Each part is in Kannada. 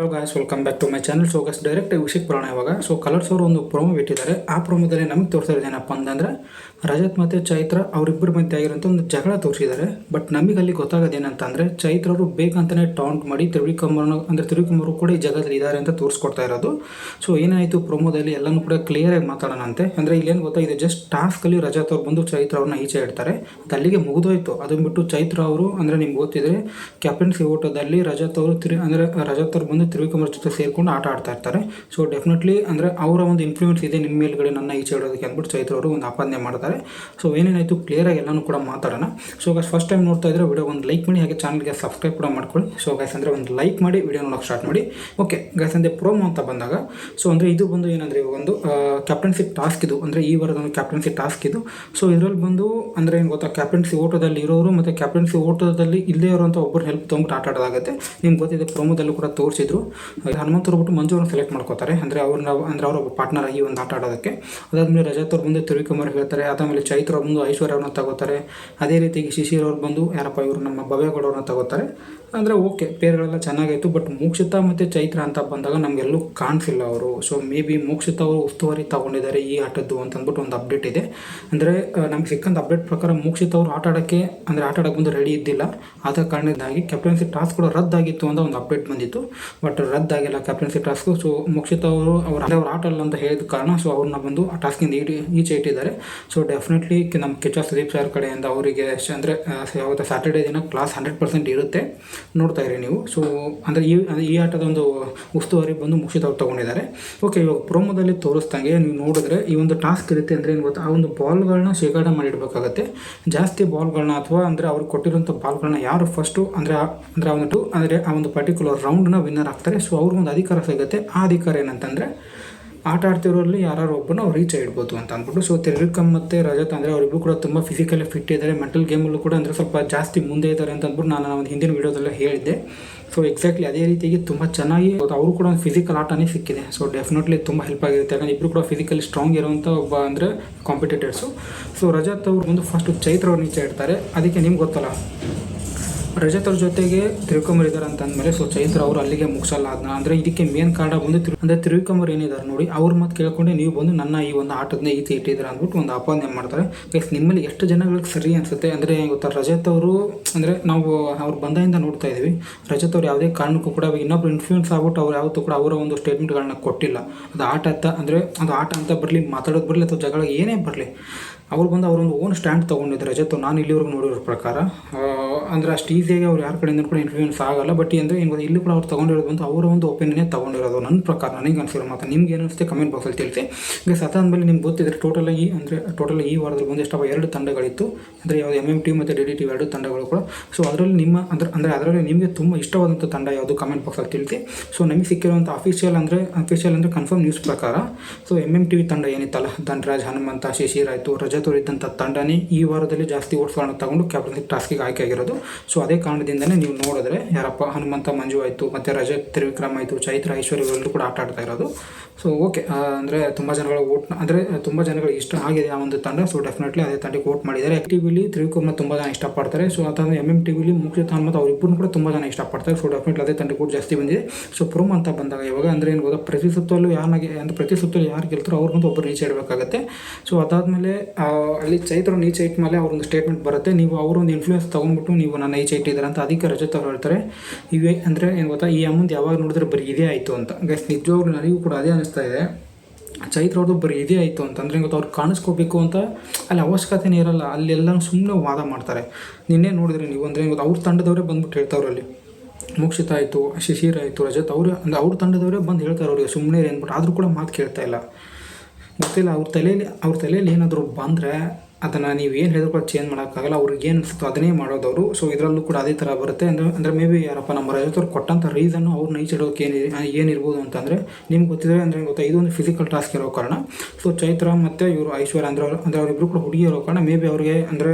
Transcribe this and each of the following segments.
Hello guys welcome back to my channel so guys direct ವಿಷಯಕ್ಕೆ ಪ್ರಾಣ ಇವಾಗ. ಸೊ ಕಲರ್ಸ್ ಅವರು ಒಂದು ಪ್ರೋಮೋ ಬಿಟ್ಟಿದ್ದಾರೆ. ಆ ಪ್ರೋಮೋದಲ್ಲಿ ನಮಗೆ ತೋರಿಸಿರೋದು ಏನಪ್ಪ ಅಂತಂದ್ರೆ, ರಜತ್ ಮತ್ತು ಚೈತ್ರ ಅವರಿಬ್ಬರ ಮಧ್ಯೆ ಆಗಿರೋಂಥ ಒಂದು ಜಗಳ ತೋರಿಸಿದ್ದಾರೆ. ಬಟ್ ನಮಗೆ ಅಲ್ಲಿ ಗೊತ್ತಾಗೋದು ಏನಂತಂದ್ರೆ ಚೈತ್ರ ಅವರು ಬೇಕಂತಲೇ ಟೌಂಟ್ ಮಾಡಿ ತ್ರಿವಿಕಮ್ಮರ ಅಂದರೆ ತ್ರಿವಿಕಮ್ಮರು ಕೂಡ ಈ ಜಗದಲ್ಲಿ ಇದ್ದಾರೆ ಅಂತ ತೋರಿಸ್ಕೊಡ್ತಾ ಇರೋದು. ಸೊ ಏನಾಯಿತು ಪ್ರೋಮೋದಲ್ಲಿ ಎಲ್ಲನೂ ಕೂಡ ಕ್ಲಿಯರಾಗಿ ಮಾತಾಡೋಣಂತೆ. ಅಂದರೆ ಇಲ್ಲೇನು ಗೊತ್ತಾ, ಇದು ಜಸ್ಟ್ ಟಾಸ್ಕಲ್ಲಿ ರಜತ್ ಅವ್ರು ಬಂದು ಚೈತ್ರ ಅವ್ರನ್ನ ಈಚೆ ಇಡ್ತಾರೆ. ಅದು ಅಲ್ಲಿಗೆ ಮುಗಿದೋಯ್ತು. ಅದನ್ನ ಬಿಟ್ಟು ಚೈತ್ರ ಅವರು, ಅಂದರೆ ನಿಮ್ಗೆ ಗೊತ್ತಿದ್ರೆ ಕ್ಯಾಪ್ಟನ್ಸಿ ಓಟದಲ್ಲಿ ರಜತ್ ಅವರು ತಿರು, ಅಂದರೆ ರಜತ್ ಅವ್ರು ಬಂದು ತಿರುವಿಕಂಬರ ಜೊತೆ ಸೇರಿಕೊಂಡು ಆಟ ಆಡ್ತಾ ಇರ್ತಾರೆ. ಸೊ ಡೆಫಿನೆಟ್ಲಿ ಅಂದರೆ ಅವರ ಒಂದು ಇನ್ಫ್ಲೂಯೆನ್ಸ್ ಇದೆ ನಿಮ್ಮ ಮೇಲ್ಗಡೆ ನನ್ನ ಈಚೆ ಇಡೋದಕ್ಕೆ ಅಂದ್ಬಿಟ್ಟು ಚೈತ್ರ ಅವರು ಒಂದು ಆಪಾದನೆ ಮಾಡ್ತಾರೆ. ಸೊ ಏನೇನಾಯಿತು ಕ್ಲಿಯರಾಗಿ ಎಲ್ಲನೂ ಕೂಡ ಮಾತಾಡೋಣ. ಸೊ ಗೈಸ್ ಫಸ್ಟ್ ಟೈಮ್ ನೋಡ್ತಾ ಇದ್ರೆ ವಿಡಿಯೋ ಒಂದು ಲೈಕ್ ಮಾಡಿ, ಹಾಗೆ ಚಾನಲ್ಗೆ ಸಬ್ಸ್ಕ್ರೈಬ್ ಕೂಡ ಮಾಡ್ಕೊಳ್ಳಿ. ಸೊ ಗಾಯ್ಸ್ ಅಂದರೆ ಒಂದು ಲೈಕ್ ಮಾಡಿ ವಿಡಿಯೋ ನೋಡೋಕೆ ಸ್ಟಾರ್ಟ್ ಮಾಡಿ. ಓಕೆ ಗ್ಯಾಸ್ ಅಂದರೆ ಪ್ರೋಮೋ ಅಂತ ಬಂದಾಗ ಸೊ ಅಂದರೆ ಇದು ಬಂದು ಏನಂದರೆ ಇವಾಗ ಒಂದು ಕ್ಯಾಪ್ಟನ್ಸಿ ಟಾಸ್ಕ್ ಇದು. ಅಂದರೆ ಈ ವಾರದ ಒಂದು ಕ್ಯಾಪ್ಟನ್ಸಿ ಟಾಸ್ಕ್ ಇದು. ಸೊ ಇದರಲ್ಲಿ ಬಂದು ಅಂದರೆ ಏನು ಗೊತ್ತಾ ಕ್ಯಾಪ್ಟನ್ಸಿ ಓಟೋದಲ್ಲಿ ಇರೋರು ಮತ್ತು ಕ್ಯಾಪ್ಟನ್ಸಿ ಓಟೋದಲ್ಲಿ ಇಲ್ಲದೇ ಇರುವಂಥ ಒಬ್ಬರು ಹೆಲ್ಪ್ ತೊಗೊಂಡು ಆಟ ಆಡೋದಾಗುತ್ತೆ. ನಿಮ್ಗೆ ಗೊತ್ತಿದೆ ಪ್ರೋಮೋದಲ್ಲೂ ಕೂಡ ತೋರಿಸಿದ್ರು. ಹನುಮಂತರು ಬಿಟ್ಟು ಮಂಜು ಅವ್ರನ್ನ ಸೆಲೆಕ್ಟ್ ಮಾಡ್ಕೋತಾರೆ. ಅಂದರೆ ಅವ್ರನ್ನ ಅಂದರೆ ಅವರು ಒಬ್ಬ ಪಾರ್ಟ್ನರ್ ಆಗಿ ಒಂದು ಆಟ ಆಡೋದಕ್ಕೆ. ಅದಾದಮೇಲೆ ರಜತ್ ಅವ್ರು ಬಂದು ತಿರುವಿಕುಮಾರ್ ಹೇಳ್ತಾರೆ. ಅದಾದಮೇಲೆ ಚೈತ್ರ ಅವ್ರು ಬಂದು ಐಶ್ವರ್ಯ ಅವ್ರನ್ನ ತಗೋತಾರೆ. ಅದೇ ರೀತಿಯಾಗಿ ಶಿಶಿರ್ ಅವ್ರು ಬಂದು ಯಾರಪ್ಪ ಇವರು ನಮ್ಮ ಭವ್ಯಗೌಡ ಅವ್ರನ್ನ ತಗೋತಾರೆ. ಅಂದರೆ ಓಕೆ, ಪೇರ್ಗಳೆಲ್ಲ ಚೆನ್ನಾಗಾಯಿತು ಬಟ್ ಮೋಕ್ಷಿತ ಮತ್ತು ಚೈತ್ರ ಅಂತ ಬಂದಾಗ ನಮಗೆಲ್ಲೂ ಕಾಣಿಸಿಲ್ಲ ಅವರು. ಸೊ ಮೇ ಬಿ ಮೋಕ್ಷಿತ ಅವರು ಉಸ್ತುವಾರಿ ತಗೊಂಡಿದ್ದಾರೆ ಈ ಆಟದ್ದು ಅಂತ ಅಂದ್ಬಿಟ್ಟು ಒಂದು ಅಪ್ಡೇಟ್ ಇದೆ. ಅಂದರೆ ನಮ್ಗೆ ಸಿಕ್ಕಂಥ ಅಪ್ಡೇಟ್ ಪ್ರಕಾರ ಮೋಕ್ಷಿತ ಅವರು ಆಟ ಆಡೋಕ್ಕೆ, ಅಂದರೆ ಆಟ ಆಡೋಕ್ಕೆ ಬಂದು ರೆಡಿ ಇದ್ದಿಲ್ಲ. ಆದ ಕಾರಣದಿಂದಾಗಿ ಕ್ಯಾಪ್ಟನ್ಸಿ ಟಾಸ್ಕ್ ಕೂಡ ರದ್ದಾಗಿತ್ತು ಅಂತ ಒಂದು ಅಪ್ಡೇಟ್ ಬಂದಿತ್ತು. ಬಟ್ ರದ್ದಾಗಿಲ್ಲ ಕ್ಯಾಪ್ಟನ್ಸಿ ಟಾಸ್ಕು ಸೊ ಮುಕ್ಷಿತ್ ಅವರು ಅವರ ಅವ್ರ ಅವ್ರು ಆಟ ಅಲ್ಲ ಅಂತ ಹೇಳಿದ ಕಾರಣ ಸೊ ಅವ್ರನ್ನ ಬಂದು ಆ ಟಾಸ್ಕಿಂದ ಈಡಿ ಈಚೆ ಇಟ್ಟಿದ್ದಾರೆ. ಸೊ ಡೆಫಿನೆಟ್ಲಿ ನಮ್ಮ ಕೆ ಸುದೀಪ್ ಸರ್ ಕಡೆಯಿಂದ ಅವರಿಗೆ ಅಂದರೆ ಯಾವತ್ತು ಸ್ಯಾಟರ್ಡೇ ದಿನ ಕ್ಲಾಸ್ ಹಂಡ್ರೆಡ್ ಪರ್ಸೆಂಟ್ ಇರುತ್ತೆ. ನೋಡ್ತಾ ಇರಿ ನೀವು. ಸೊ ಅಂದರೆ ಈ ಈ ಆಟದ ಒಂದು ಉಸ್ತುವಾರಿ ಬಂದು ಮುಕ್ಷಿತ್ ಅವ್ರು ತೊಗೊಂಡಿದ್ದಾರೆ. ಓಕೆ ಇವಾಗ ಪ್ರೋಮೋದಲ್ಲಿ ತೋರಿಸ್ದಂಗೆ ನೀವು ನೋಡಿದ್ರೆ ಈ ಒಂದು ಟಾಸ್ಕ್ ಇರುತ್ತೆ ಅಂದರೆ ಏನು ಗೊತ್ತಾ, ಆ ಒಂದು ಬಾಲ್ಗಳನ್ನ ಶೇಖರಣೆ ಮಾಡಿಡಬೇಕಾಗತ್ತೆ. ಜಾಸ್ತಿ ಬಾಲ್ಗಳನ್ನ ಅಥವಾ ಅಂದರೆ ಅವ್ರಿಗೆ ಕೊಟ್ಟಿರೋಂಥ ಬಾಲ್ಗಳನ್ನ ಯಾರು ಫಸ್ಟು ಅಂದರೆ ಅಂದರೆ ಅವನು ಅಂದರೆ ಆ ಒಂದು ಪರ್ಟಿಕ್ಯುಲರ್ ರೌಂಡ್ನ ವಿನ್ನರ್ ಆಗ್ತಾರೆ. ಸೊ ಅವ್ರಿಗೊಂದು ಅಧಿಕಾರ ಸಿಗುತ್ತೆ. ಆ ಅಧಿಕಾರ ಏನಂತಂದರೆ, ಆಟ ಆಡ್ತಿರೋರಲ್ಲಿ ಯಾರು ಒಬ್ಬನ ಅವ್ರು ರೀಚ್ ಆಗಿಡ್ಬೋದು ಅಂತ ಅಂದ್ಬಿಟ್ಟು. ಸೊ ತೆರಿಕಮ್ ಮತ್ತು ರಜತ್ ಅಂದರೆ ಅವರಿಬ್ಬರು ಕೂಡ ತುಂಬ ಫಿಸಿಕಲಿ ಫಿಟ್ ಇದ್ದಾರೆ ಮೆಂಟಲ್ ಗೇಮಲ್ಲೂ ಕೂಡ ಅಂದರೆ ಸ್ವಲ್ಪ ಜಾಸ್ತಿ ಮುಂದೆ ಇದ್ದಾರೆ ಅಂತ ಅಂದ್ಬಿಟ್ಟು ನಾನು ಒಂದು ಹಿಂದಿನ ವೀಡಿಯೋದಲ್ಲೇ ಹೇಳಿದ್ದೆ. ಸೊ ಎಕ್ಸಾಕ್ಟ್ಲಿ ಅದೇ ರೀತಿಯಾಗಿ ತುಂಬ ಚೆನ್ನಾಗಿ ಅವರು ಕೂಡ ಒಂದು ಫಿಸಿಕಲ್ ಆಟನೇ ಸಿಕ್ಕಿದೆ. ಸೊ ಡೆಫಿನೆಟ್ಲಿ ತುಂಬ ಹೆಲ್ಪ್ ಆಗಿರುತ್ತೆ. ಯಾಕಂದರೆ ಇಬ್ಬರು ಕೂಡ ಫಿಸಿಕಲಿ ಸ್ಟ್ರಾಂಗ್ ಇರುವಂಥ ಒಬ್ಬ ಅಂದರೆ ಕಾಂಪಿಟೇಟರ್ಸು ಸೊ ರಜತ್ ಅವ್ರು ಒಂದು ಫಸ್ಟು ಚೈತ್ರ ಅವ್ರು ನೀಚೆ ಇಡ್ತಾರೆ. ಅದಕ್ಕೆ ನಿಮ್ಗೆ ಗೊತ್ತಲ್ಲ ರಜತ್ ಅವ್ರ ಜೊತೆಗೆ ತಿರುಕೊಂಬರ್ ಇದ್ದಾರೆ ಅಂತ ಅಂದಮೇಲೆ ಸೊ ಚೈತ್ರ ಅವರು ಅಲ್ಲಿಗೆ ಮುಗಿಸಲ್ಲ ಅದನ್ನ ಅಂದರೆ ಇದಕ್ಕೆ ಮೇನ್ ಕಾರಣ ಬಂದು ತಿರು ಅಂದರೆ ಏನಿದ್ದಾರೆ ನೋಡಿ, ಅವ್ರ ಮಾತು ಕೇಳ್ಕೊಂಡೆ ನೀವು ಬಂದು ನನ್ನ ಈ ಒಂದು ಆಟದನ್ನ ಈತಿ ಇಟ್ಟಿದ್ರು ಅಂದ್ಬಿಟ್ಟು ಒಂದು ಆಪಾದನೆ ಮಾಡ್ತಾರೆ. ಗೈಸ್ ನಿಮ್ಮಲ್ಲಿ ಎಷ್ಟು ಜನಗಳಿಗೆ ಸರಿ ಅನ್ಸುತ್ತೆ? ಅಂದರೆ ಗೊತ್ತಾ, ರಜತ್ ಅವರು, ಅಂದರೆ ನಾವು ಅವ್ರು ಬಂದಾಯಿಂದ ನೋಡ್ತಾ ಇದೀವಿ ರಜತ್ ಅವ್ರು ಯಾವುದೇ ಕಾರಣಕ್ಕೂ ಕೂಡ ಇನ್ನೊಬ್ರು ಇನ್ಫ್ಲೂಯೆನ್ಸ್ ಆಗ್ಬಿಟ್ಟು ಅವ್ರು ಯಾವತ್ತೂ ಕೂಡ ಅವರ ಒಂದು ಸ್ಟೇಟ್ಮೆಂಟ್ಗಳನ್ನ ಕೊಟ್ಟಿಲ್ಲ. ಅದು ಆಟ ಅಂತ, ಅಂದರೆ ಅದು ಆಟ ಅಂತ ಬರಲಿ, ಮಾತಾಡೋದು ಬರಲಿ, ಅಥವಾ ಜಗಳ ಏನೇ ಬರಲಿ, ಅವ್ರು ಬಂದು ಅವರೊಂದು ಓನ್ ಸ್ಟ್ಯಾಂಡ್ ತಗೊಂಡಿದ್ದಾರೆ ರಜತ್ ನಾನು ಇಲ್ಲಿವರೆಗೂ ನೋಡಿರೋ ಪ್ರಕಾರ ಅಂದರೆ ಅಷ್ಟು ಈಸಿಯಾಗಿ ಅವ್ರು ಯಾರ ಕಡೆಯಿಂದ ಕೂಡ ಇನ್ಫ್ಲೂಯೆನ್ಸ್ ಆಗಲ್ಲ ಬಟ್ ಅಂದರೆ ಏನು ಇಲ್ಲಿ ಕೂಡ ಅವ್ರು ತೊಗೊಂಡಿರೋದು ಬಂದು ಅವರ ಒಂದು ಒಪಿನಿಯನ್ನೇ ತೊಗೊಂಡಿರೋದು ನನ್ನ ಪ್ರಕಾರ, ನನಗೆ ಅನಿಸಿರೋ ಮಾತು ನಿಮ್ಗೆ ಏನು ಅನಿಸುತ್ತೆ ಕಮೆಂಟ್ ಬಾಕ್ಸಲ್ಲಿ ತಿಳಿಸಿ. ಈಗ ಸತಾದ್ಮೇಲೆ ನಿಮ್ಗೆ ಗೊತ್ತಿದ್ರೆ ಟೋಟಲಾಗಿ ಅಂದರೆ ಟೋಟಲ್ ಈ ವಾರದಲ್ಲಿ ಬಂದು ಎಷ್ಟಪ್ಪ ಎರಡು ತಂಡಗಳಿತ್ತು. ಅಂದರೆ ಯಾವುದು ಎಂ ಎಂ ಟಿ ಮತ್ತು ಡಿ ಡಿ ಟಿ ಎರಡು ತಂಡಗಳು ಕೂಡ. ಸೊ ಅದರಲ್ಲಿ ನಿಮ್ಮ ಅಂದರೆ ಅಂದರೆ ಅದರಲ್ಲಿ ನಿಮಗೆ ತುಂಬ ಇಷ್ಟವಾದಂಥ ತಂಡ ಯಾವುದು ಕಮೆಂಟ್ ಬಾಕ್ಸಲ್ಲಿ ತಿಳಿಸಿ. ಸೊ ನಮಗೆ ಸಿಕ್ಕಿರುವಂಥ ಅಫಿಷಿಯಲ್ ಅಂದರೆ ಅಫಿಷಿಯಲ್ ಅಂದರೆ ಕನ್ಫರ್ಮ್ ನ್ಯೂಸ್ ಪ್ರಕಾರ so M M T V ತಂಡ ಏನಿತ್ತಲ್ಲ, ಧನರಾಜ್, ಹನುಮಂತ ಶಿಶಿರ್ ಆಯಿತು ಇದ್ದಂಥ ತಂಡನೇ ಈ ವಾರದಲ್ಲಿ ಜಾಸ್ತಿ ಓಟ್ಸ್ಗಳನ್ನು ತಗೊಂಡು ಕ್ಯಾಪ್ಟನ್ಸಿ ಟಾಸ್ಕಿಗೆ ಆಯ್ಕೆ ಆಗಿರೋದು. ಸೊ ಅದೇ ಕಾರಣದಿಂದನೇ ನೀವು ನೋಡಿದ್ರೆ, ಯಾರಪ್ಪ, ಹನುಮಂತ, ಮಂಜು ಆಯಿತು, ಮತ್ತು ರಜತ್, ತ್ರಿವಿಕ್ರಮ್ ಆಯಿತು, ಚೈತ್ರ, ಐಶ್ವರ್ಯ ಎಲ್ಲರೂ ಕೂಡ ಆಟ ಆಡ್ತಾ ಇರೋದು. ಸೊ ಓಕೆ ಅಂದರೆ ತುಂಬ ಜನಗಳು ಓಟ್ ಅಂದರೆ ತುಂಬ ಜನಗಳು ಇಷ್ಟ ಆಗಿದೆ ಆ ಒಂದು ತಂಡ. ಸೊ ಡೆಫಿನೆಟ್ಲಿ ಅದೇ ತಂಡಕ್ಕೆ ಓಟ್ ಮಾಡಿದ್ದಾರೆ. ಟಿ ವಿಲಿ ತ್ರಿವಿಕ್ರಮ್ನ ತುಂಬ ಜನ ಇಷ್ಟಪಡ್ತಾರೆ. ಸೊ ಅಥವಾ ಎಂ ಎಂ ಟಿ ವಿಲಿ ಮುಖ್ಯತ ಹನುಮಂತ ಅವರಿಬ್ಬರು ಕೂಡ ತುಂಬ ಜನ ಇಷ್ಟಪಡ್ತಾರೆ. ಸೊ ಡೆಫಿನೆಟ್ಲಿ ಅದೇ ತಂಡಕ್ಕೆ ಕೂಡ ಜಾಸ್ತಿ ಬಂದಿದೆ. ಸೊ ಪ್ರೋಮ್ ಅಂತ ಬಂದಾಗ ಇವಾಗ ಅಂದರೆ ಏನು ಗೊತ್ತಾ ಪ್ರತಿ ಸುತ್ತಲೂ ಯಾರಿಗೆ ಅಂದರೆ ಪ್ರತಿ ಸುತ್ತಲೂ ಯಾರು ಗೆಲ್ತಾರೋ ಅವ್ರಿಗಂತೂ ಒಬ್ಬರು ನೀಚೆ ಇಡಬೇಕಾಗತ್ತೆ. ಸೊ ಅದಾದಮೇಲೆ ಅಲ್ಲಿ ಚೈತ್ರ ನೀಚೆ ಇಟ್ಟ ಮೇಲೆ ಅವ್ರೊಂದು ಸ್ಟೇಟ್ಮೆಂಟ್ ಬರುತ್ತೆ. ನೀವು ಅವರೊಂದು ಇನ್ಫ್ಲೂಯೆನ್ಸ್ ತೊಗೊಂಡ್ಬಿಟ್ಟು ನೀವು ನನ್ನ ಈಚೆ ಇಟ್ಟಿದ್ದೀರ ಅಂತ ಅದಕ್ಕೆ ರಜತ್ ಅವ್ರು ಹೇಳ್ತಾರೆ ಇವೇ ಅಂದರೆ ಏನು ಗೊತ್ತಾ, ಈ ಅಮೌಂಟ್ ಯಾವಾಗ ನೋಡಿದ್ರೆ ಬರೀ ಇದೇ ಆಯಿತು ಅಂತ. ಗೈಸ್ ನಿಜವಾಗ್ಲೂ ನನಗೂ ಕೂಡ ಅದೇ ಅನಿಸ್ತಾ ಇದೆ. ಚೈತ್ರ ಅವ್ರದ್ದು ಬರೀ ಇದೇ ಆಯಿತು ಅಂತಂದರೆ ಗೊತ್ತಾ, ಅವ್ರು ಕಾಣಿಸ್ಕೋಬೇಕು ಅಂತ ಅಲ್ಲಿ ಅವಶ್ಯಕತೆನೇ ಇರಲ್ಲ. ಅಲ್ಲೆಲ್ಲ ಸುಮ್ಮನೆ ವಾದ ಮಾಡ್ತಾರೆ. ನಿನ್ನೆ ನೋಡಿದ್ರೆ ನೀವು ಅಂದರೆ ಗೊತ್ತಾ, ಅವ್ರ ತಂಡದವರೇ ಬಂದ್ಬಿಟ್ಟು ಹೇಳ್ತಾವ್ರು ಅಲ್ಲಿ. ಮೋಕ್ಷಿತ ಆಯಿತು, ಶಿಶಿರ್ ಆಯಿತು, ರಜತ್ ಅವರು, ಅಂದರೆ ಅವ್ರ ತಂಡದವರೇ ಬಂದು ಹೇಳ್ತಾರೆ ಅವ್ರಿಗೆ ಸುಮ್ಮನೆ ಅಂದ್ಬಿಟ್ಟು. ಆದರೂ ಕೂಡ ಮಾತು ಕೇಳ್ತಾ ಇಲ್ಲ. ಗೊತ್ತಿಲ್ಲ, ಅವ್ರ ತಲೆಯಲ್ಲಿ ಅವ್ರ ತಲೆಯಲ್ಲಿ ಏನಾದರೂ ಬಂದರೆ ಅದನ್ನು ನೀವು ಏನು ಹೇಳಿದ್ರು ಕೂಡ ಚೇಂಜ್ ಮಾಡೋಕ್ಕಾಗಲ್ಲ, ಅವ್ರಿಗೆ ಏನು ಅನಿಸುತ್ತೋ ಅದನ್ನೇ ಮಾಡೋದವರು. ಸೊ ಇದರಲ್ಲೂ ಕೂಡ ಅದೇ ಥರ ಬರುತ್ತೆ. ಅಂದರೆ ಅಂದರೆ ಮೇ ಬಿ ಯಾರಪ್ಪ ನಮ್ಮ ರಜತವ್ರು ಕೊಟ್ಟಂಥ ರೀಸನ್ನು ಅವ್ರು ನೈಚ್ ಇಡೋಕೆ ಏನು ಏನಿರ್ಬೋದು ಅಂತಂದರೆ, ನಿಮ್ಗೆ ಗೊತ್ತಿದ್ರೆ ಅಂದರೆ ಗೊತ್ತಾ, ಇದೊಂದು ಫಿಸಿಕಲ್ ಟಾಸ್ಕ್ ಇರೋ ಕಾರಣ. ಸೊ ಚೈತ್ರ ಮತ್ತು ಇವರು ಐಶ್ವರ್ಯ ಅಂದ್ರೆ ಅಂದ್ರೆ ಅವರಿಬ್ಬರು ಕೂಡ ಹುಡುಗಿ ಇರೋ ಕಾರಣ ಮೇ ಬಿ ಅವ್ರಿಗೆ ಅಂದರೆ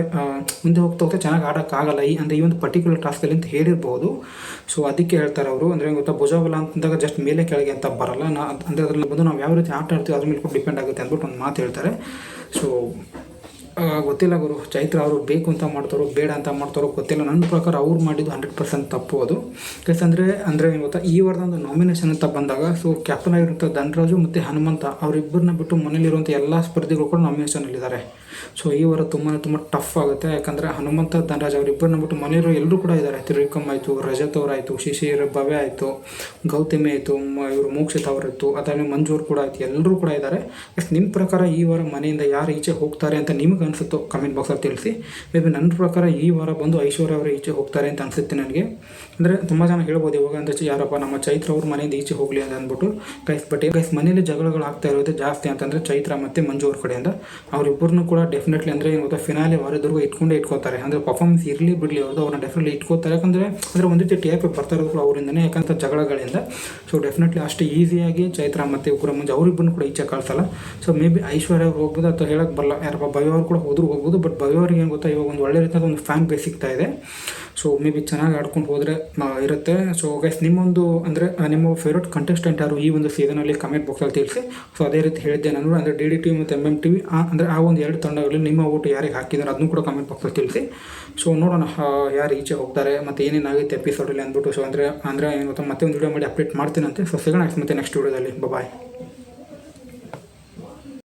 ಮುಂದೆ ಹೋಗ್ತಾ ಹೋಗ್ತಾ ಚೆನ್ನಾಗಿ ಆಡೋಕ್ಕಾಗಲ್ಲ ಈ, ಅಂದರೆ ಈ ಒಂದು ಪರ್ಟಿಕ್ಯುಲರ್ ಟಾಸ್ಕಲ್ಲಿ ಅಂತ ಹೇಳಿರ್ಬೋದು. ಸೊ ಅದಕ್ಕೆ ಹೇಳ್ತಾರೆ ಅವರು. ಅಂದರೆ ಗೊತ್ತಾ, ಭುಜಬಲ ಅಂತಂದಾಗ ಜಸ್ಟ್ ಮೇಲೆ ಕೆಳಗೆ ಅಂತ ಬರಲ್ಲ. ನಾ, ಅಂದರೆ ಅದರಲ್ಲಿ ಬಂದು ನಾವು ಯಾವ ರೀತಿ ಆಟ ಆಡ್ತೀವಿ ಅದ್ರ ಮೇಲೆ ಕೂಡ ಡಿಪೆಂಡ್ ಆಗುತ್ತೆ ಅಂದ್ಬಿಟ್ಟು ಒಂದು ಮಾತು ಹೇಳ್ತಾರೆ. ಸೊ ಗೊತ್ತಿಲ್ಲ ಗುರು. ಚೈತ್ರ ಅವರು ಬೇಕು ಅಂತ ಮಾಡ್ತಾರೋ, ಬೇಡ ಅಂತ ಮಾಡ್ತಾರೋ ಗೊತ್ತಿಲ್ಲ. ನನ್ನ ಪ್ರಕಾರ ಅವ್ರು ಮಾಡಿದ್ದು ಹಂಡ್ರೆಡ್ ಪರ್ಸೆಂಟ್ ತಪ್ಪು ಅದು. ಯಾಕಂದರೆ ಅಂದರೆ ಏನು ಗೊತ್ತಾ? ಈ ವಾರದ ನಾಮಿನೇಷನ್ ಅಂತ ಬಂದಾಗ ಸೊ ಕ್ಯಾಪ್ಟನ್ ಆಗಿರುವಂಥ ಧನರಾಜು ಮತ್ತು ಹನುಮಂತ, ಅವರಿಬ್ಬರನ್ನ ಬಿಟ್ಟು ಮನೇಲಿರುವಂಥ ಎಲ್ಲ ಸ್ಪರ್ಧಿಗಳು ಕೂಡ ನಾಮಿನೇಷನಲ್ಲಿದ್ದಾರೆ ಸೊ ಈ ವಾರ ತುಂಬಾ ತುಂಬ ಟಫ್ ಆಗುತ್ತೆ. ಯಾಕಂದ್ರೆ ಹನುಮಂತ ಧನರಾಜ್ ಅವರಿಬ್ಬರನ್ನ ಬಿಟ್ಟು ಮನೆಯವರು ಎಲ್ಲರೂ ಕೂಡ ಇದ್ದಾರೆ. ತಿರುಕಮ್ ಆಯಿತು, ರಜತ್ ಅವರಾಯಿತು ಶಿಶಿರ್ ಭವ್ಯ ಆಯಿತು, ಗೌತಮಿ ಆಯಿತು ಇವರು ಮೋಕ್ಷಿತ್ ಅವರಿತ್ತು ಅದಾದ್ರೆ ಮಂಜೂರ್ ಕೂಡ ಆಯಿತು, ಎಲ್ಲರೂ ಕೂಡ ಇದ್ದಾರೆ. ನಿಮ್ಮ ಪ್ರಕಾರ ಈ ವಾರ ಮನೆಯಿಂದ ಯಾರು ಈಚೆ ಹೋಗ್ತಾರೆ ಅಂತ ನಿಮಗೆ ಅನಿಸುತ್ತೋ ಕಮೆಂಟ್ ಬಾಕ್ಸಲ್ಲಿ ತಿಳಿಸಿ. ಮೇ ಬಿ ನನ್ನ ಪ್ರಕಾರ ಈ ವಾರ ಬಂದು ಐಶ್ವರ್ಯ ಅವರು ಈಚೆ ಹೋಗ್ತಾರೆ ಅಂತ ಅನಿಸುತ್ತೆ ನನಗೆ. ಅಂದರೆ ತುಂಬ ಜನ ಹೇಳ್ಬೋದು ಇವಾಗ ಅಂದರೆ ಯಾರಪ್ಪ ನಮ್ಮ ಚೈತ್ರ ಅವ್ರ ಮನೆಯಿಂದ ಈಚೆ ಹೋಗಲಿ ಅಂತ ಅಂದ್ಬಿಟ್ಟು. ಗೈಸ್ ಬಟ್ ಗೈಸ್ ಮನೇಲಿ ಜಗಳಗಳು ಆಗ್ತಾ ಇರೋದು ಜಾಸ್ತಿ ಅಂತಂದರೆ ಚೈತ್ರ ಮತ್ತು ಮಂಜು ಅವ್ರ ಕಡೆಯಿಂದ. ಅವರಿಬ್ಬರನ್ನು ಕೂಡ ಡೆಫಿನೆಟ್ಲಿ ಅಂದರೆ ಏನು ಗೊತ್ತಾ ಫಿನಾಲಿ ವಾರದವರೆಗೂ ಇಟ್ಕೊಂಡೇ ಇಟ್ಕೋತಾರೆ ಅಂದರೆ ಪರ್ಫಾರ್ಮೆನ್ಸ್ ಇರಲಿ ಬಿಡಲಿ ಅವ್ರದ್ದು ಅವ್ರನ್ನ ಡೆಫಿನೆಟ್ಲಿ ಇಟ್ಕೋತಾರೆ ಯಾಕಂದರೆ ಅಂದರೆ ಒಂದು ರೀತಿ ಟಿ ಆರ್ ಪಿ ಬರ್ತಾ ಇರೋದು ಅವರಿಂದನೇ ಯಾಕಂತ ಜಗಳಗಳಿಂದ. ಸೊ ಡೆಫಿನೆಟ್ಲಿ ಅಷ್ಟು ಈಸಿಯಾಗಿ ಚೈತ್ರ ಮತ್ತು ಉಗ್ರ ಮುಂಜೆ ಅವರಿಬ್ಬರನ್ನು ಕೂಡ ಈಚೆ ಕಳ್ಸಲ್ಲ ಸೊ ಮೇ ಬಿ ಐಶ್ವರ್ಯ ಹೋಗ್ಬೋದು ಅಥವಾ ಹೇಳಕ್ಕೆ ಬರಲ್ಲ. ಯಾರಪ್ಪ ಭವ್ಯ ಅವ್ರು ಕೂಡ ಹೋದ್ರು ಹೋಗ್ಬೋದು ಬಟ್ ಭವ್ಯ ಅವ್ರಿಗೆ ಏನು ಗೊತ್ತಾ, ಇವಾಗ ಒಂದು ಒಳ್ಳೆ ರೀತಿಯಾದ ಒಂದು ಫ್ಯಾನ್ ಬೇಸ್ ಸಿಗ್ತಾ ಇದೆ. ಸೊ ಮೇ ಬಿ ಚೆನ್ನಾಗಿ ಆಡ್ಕೊಂಡು ಹೋದರೆ ಇರುತ್ತೆ. ಸೊ ಗೈಸ್ ನಿಮ್ಮೊಂದು, ಅಂದರೆ ನಿಮ್ಮ ಫೇವ್ರೇಟ್ ಕಂಟೆಸ್ಟೆಂಟ್ ಯಾರು ಈ ಒಂದು ಸೀಸನಲ್ಲಿ ಕಮೆಂಟ್ ಬಾಕ್ಸಲ್ಲಿ ತಿಳಿಸಿ. ಸೊ ಅದೇ ರೀತಿ ಹೇಳಿದ್ದೆ ನಾನು. ಅಂದರೆ ಡಿ ಡಿ ಟಿ ಮತ್ತು ಎಂ ಎಂ ಟಿ ವಿ ಅಂದರೆ, ಆ ಒಂದು ಎರಡು ತಂಡಗಳಲ್ಲಿ ನಿಮ್ಮ ಓಟು ಯಾರಿಗೆ ಹಾಕಿದ್ದಾರೆ ಅದನ್ನು ಕೂಡ ಕಮೆಂಟ್ ಬಾಕ್ಸಲ್ಲಿ ತಿಳಿಸಿ. ಸೊ ನೋಡೋಣ ಯಾರು ಈಚೆ ಹೋಗ್ತಾರೆ ಮತ್ತು ಏನೇನಾಗುತ್ತೆ ಎಪಿಸೋಡಲ್ಲಿ ಅಂದ್ಬಿಟ್ಟು. ಸೊ ಅಂದರೆ ಅಂದರೆ ಏನು ಗೊತ್ತಾ ಮತ್ತೆ ಒಂದು ವಿಡಿಯೋ ಮಾಡಿ ಅಪ್ಡೇಟ್ ಮಾಡ್ತೀನಂತೆ ಸೊ ಸಿಗೋಣ ಮತ್ತೆ ನೆಕ್ಸ್ಟ್ ವಿಡಿಯೋದಲ್ಲಿ ಬಾಯ್